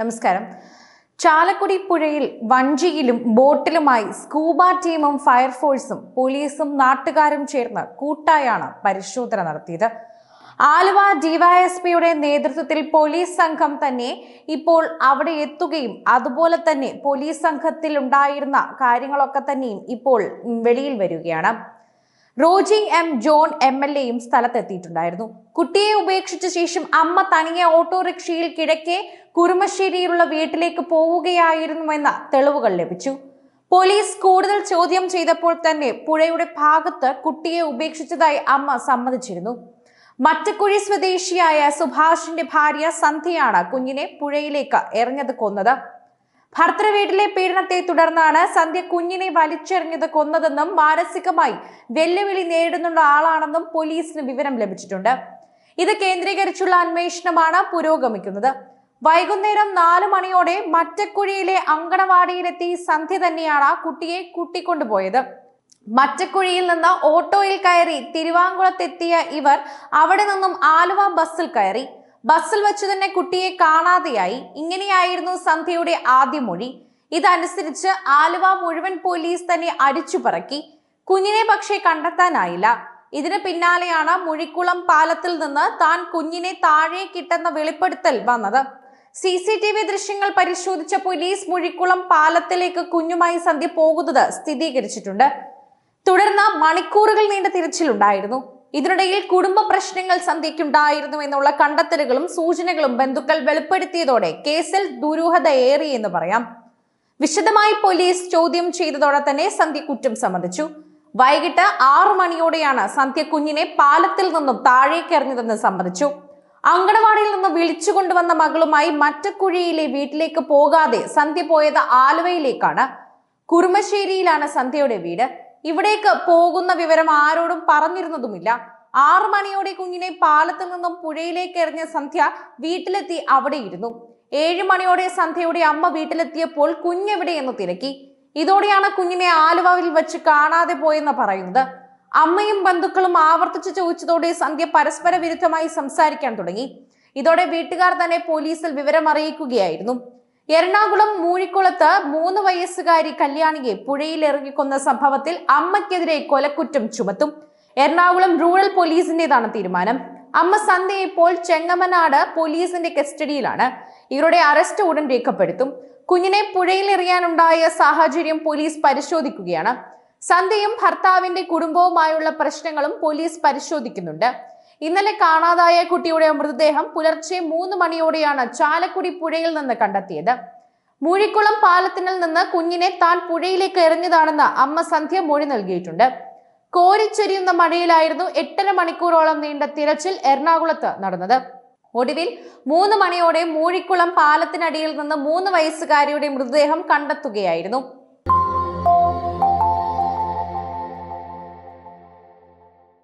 നമസ്കാരം. ചാലക്കുടി പുഴയിൽ വഞ്ചിയിലും ബോട്ടിലുമായി സ്കൂബ ടീമും ഫയർഫോഴ്സും പോലീസും നാട്ടുകാരും ചേർന്ന് കൂട്ടായാണ് പരിശോധന നടത്തിയത്. ആലുവ ഡിവൈഎസ്പിയുടെ നേതൃത്വത്തിൽ പോലീസ് സംഘം തന്നെ ഇപ്പോൾ അവിടെ എത്തുകയും അതുപോലെ തന്നെ പോലീസ് സംഘത്തിൽ ഉണ്ടായിരുന്ന കാര്യങ്ങളൊക്കെ തന്നെയും ഇപ്പോൾ വെളിയിൽ വരികയാണ്. Roji M John M L എയും സ്ഥലത്തെത്തിയിട്ടുണ്ടായിരുന്നു. കുട്ടിയെ ഉപേക്ഷിച്ച ശേഷം അമ്മ തനിയെ ഓട്ടോറിക്ഷയിൽ കിഴക്കെ കുറുമശ്ശേരിയിലുള്ള വീട്ടിലേക്ക് പോവുകയായിരുന്നുവെന്ന തെളിവുകൾ ലഭിച്ചു. പോലീസ് കൂടുതൽ ചോദ്യം ചെയ്തപ്പോൾ തന്നെ പുഴയുടെ ഭാഗത്ത് കുട്ടിയെ ഉപേക്ഷിച്ചതായി അമ്മ സമ്മതിച്ചിരുന്നു. മറ്റക്കുഴി സ്വദേശിയായ സുഭാഷിന്റെ ഭാര്യ സന്ധ്യയാണ് കുഞ്ഞിനെ പുഴയിലേക്ക് എറിഞ്ഞത് കൊന്നത്. ഭർത്തൃ വീട്ടിലെ പീഡനത്തെ തുടർന്നാണ് സന്ധ്യ കുഞ്ഞിനെ വലിച്ചെറിഞ്ഞത് കൊന്നതെന്നും മാനസികമായി വെല്ലുവിളി നേരിടുന്നുള്ള ആളാണെന്നും പോലീസിന് വിവരം ലഭിച്ചിട്ടുണ്ട്. ഇത് കേന്ദ്രീകരിച്ചുള്ള അന്വേഷണമാണ് പുരോഗമിക്കുന്നത്. വൈകുന്നേരം നാലു മണിയോടെ മറ്റക്കുഴിയിലെ അങ്കണവാടിയിലെത്തി സന്ധ്യ തന്നെയാണ് കുട്ടിയെ കൂട്ടിക്കൊണ്ടുപോയത്. മറ്റക്കുഴിയിൽ നിന്ന് ഓട്ടോയിൽ കയറി തിരുവാങ്കുളത്തെത്തിയ ഇവർ അവിടെ നിന്നും ആലുവ ബസ്സിൽ കയറി. ബസ്സിൽ വെച്ച് തന്നെ കുട്ടിയെ കാണാതെയായി. ഇങ്ങനെയായിരുന്നു സന്ധ്യയുടെ ആദ്യ മൊഴി. ഇതനുസരിച്ച് ആലുവ മുഴുവൻ പോലീസ് തന്നെ അടിച്ചു പറക്കി. കുഞ്ഞിനെ പക്ഷേ കണ്ടെത്താനായില്ല. ഇതിന് പിന്നാലെയാണ് മുഴിക്കുളം പാലത്തിൽ നിന്ന് താൻ കുഞ്ഞിനെ താഴേക്കിട്ടെന്ന വെളിപ്പെടുത്തൽ വന്നത്. സി സി ടി വി ദൃശ്യങ്ങൾ പരിശോധിച്ച പോലീസ് മുഴിക്കുളം പാലത്തിലേക്ക് കുഞ്ഞുമായി സന്ധ്യ പോകുന്നത് സ്ഥിരീകരിച്ചിട്ടുണ്ട്. തുടർന്ന് മണിക്കൂറുകൾ നീണ്ട തിരച്ചിലുണ്ടായിരുന്നു. ഇതിനിടയിൽ കുടുംബ പ്രശ്നങ്ങൾ സന്ധ്യയ്ക്കുണ്ടായിരുന്നു എന്നുള്ള കണ്ടെത്തലുകളും സൂചനകളും ബന്ധുക്കൾ വെളിപ്പെടുത്തിയതോടെ കേസിൽ ദുരൂഹത ഏറി എന്ന് പറയാം. വിശദമായി പോലീസ് ചോദ്യം ചെയ്തതോടെ തന്നെ സന്ധ്യ കുറ്റം സമ്മതിച്ചു. വൈകിട്ട് ആറു മണിയോടെയാണ് സന്ധ്യ കുഞ്ഞിനെ പാലത്തിൽ നിന്നും താഴേക്കെറിഞ്ഞതെന്ന് സമ്മതിച്ചു. അങ്കണവാടിയിൽ നിന്ന് വിളിച്ചു കൊണ്ടുവന്ന മകളുമായി മറ്റക്കുഴിയിലെ വീട്ടിലേക്ക് പോകാതെ സന്ധ്യ പോയത് ആലുവയിലേക്കാണ്. കുറുമശ്ശേരിയിലാണ് സന്ധ്യയുടെ വീട്. ഇവിടേക്ക് പോകുന്ന വിവരം ആരോടും പറഞ്ഞിരുന്നതുമില്ല. ആറു മണിയോടെ കുഞ്ഞിനെ പാലത്തിൽ നിന്നും പുഴയിലേക്ക് എറിഞ്ഞ സന്ധ്യ വീട്ടിലെത്തി അവിടെയിരുന്നു. ഏഴു മണിയോടെ സന്ധ്യയുടെ അമ്മ വീട്ടിലെത്തിയപ്പോൾ കുഞ്ഞെവിടെയെന്ന് തിരക്കി. ഇതോടെയാണ് കുഞ്ഞിനെ ആലുവയിൽ വെച്ച് കാണാതെ പോയെന്ന് പറയുന്നത്. അമ്മയും ബന്ധുക്കളും ആവർത്തിച്ച് ചോദിച്ചതോടെ സന്ധ്യ പരസ്പര വിരുദ്ധമായി സംസാരിക്കാൻ തുടങ്ങി. ഇതോടെ വീട്ടുകാർ തന്നെ പോലീസിൽ വിവരം അറിയിക്കുകയായിരുന്നു. എറണാകുളം മൂഴിക്കുളത്ത് മൂന്ന് വയസ്സുകാരി കല്യാണിയെ പുഴയിൽ ഇറങ്ങിക്കൊന്ന സംഭവത്തിൽ അമ്മയ്ക്കെതിരെ കൊലക്കുറ്റം ചുമത്തും. എറണാകുളം റൂറൽ പോലീസിന്റേതാണ് തീരുമാനം. അമ്മ സന്ധ്യ ഇപ്പോൾ ചെങ്ങമനാട് പോലീസിന്റെ കസ്റ്റഡിയിലാണ്. ഇവരുടെ അറസ്റ്റ് ഉടൻ രേഖപ്പെടുത്തും. കുഞ്ഞിനെ പുഴയിൽ എറിയാനുണ്ടായ സാഹചര്യം പോലീസ് പരിശോധിക്കുകയാണ്. സന്ധ്യയും ഭർത്താവിന്റെ കുടുംബവുമായുള്ള പ്രശ്നങ്ങളും പോലീസ് പരിശോധിക്കുന്നുണ്ട്. ഇന്നലെ കാണാതായ കുട്ടിയുടെ മൃതദേഹം പുലർച്ചെ മൂന്ന് മണിയോടെയാണ് ചാലക്കുടി പുഴയിൽ നിന്ന് കണ്ടെത്തിയത്. മൂഴിക്കുളം പാലത്തിനിൽ നിന്ന് കുഞ്ഞിനെ താൻ പുഴയിലേക്ക് എറിഞ്ഞതാണെന്ന് അമ്മ സന്ധ്യ മൊഴി നൽകിയിട്ടുണ്ട്. കോരിച്ചെരിയുന്ന മഴയിലായിരുന്നു എട്ടര മണിക്കൂറോളം നീണ്ട തിരച്ചിൽ എറണാകുളത്ത് നടന്നത്. ഒടുവിൽ മൂന്ന് മണിയോടെ മൂഴിക്കുളം പാലത്തിനടിയിൽ നിന്ന് മൂന്ന് വയസ്സുകാരിയുടെ മൃതദേഹം കണ്ടെത്തുകയായിരുന്നു.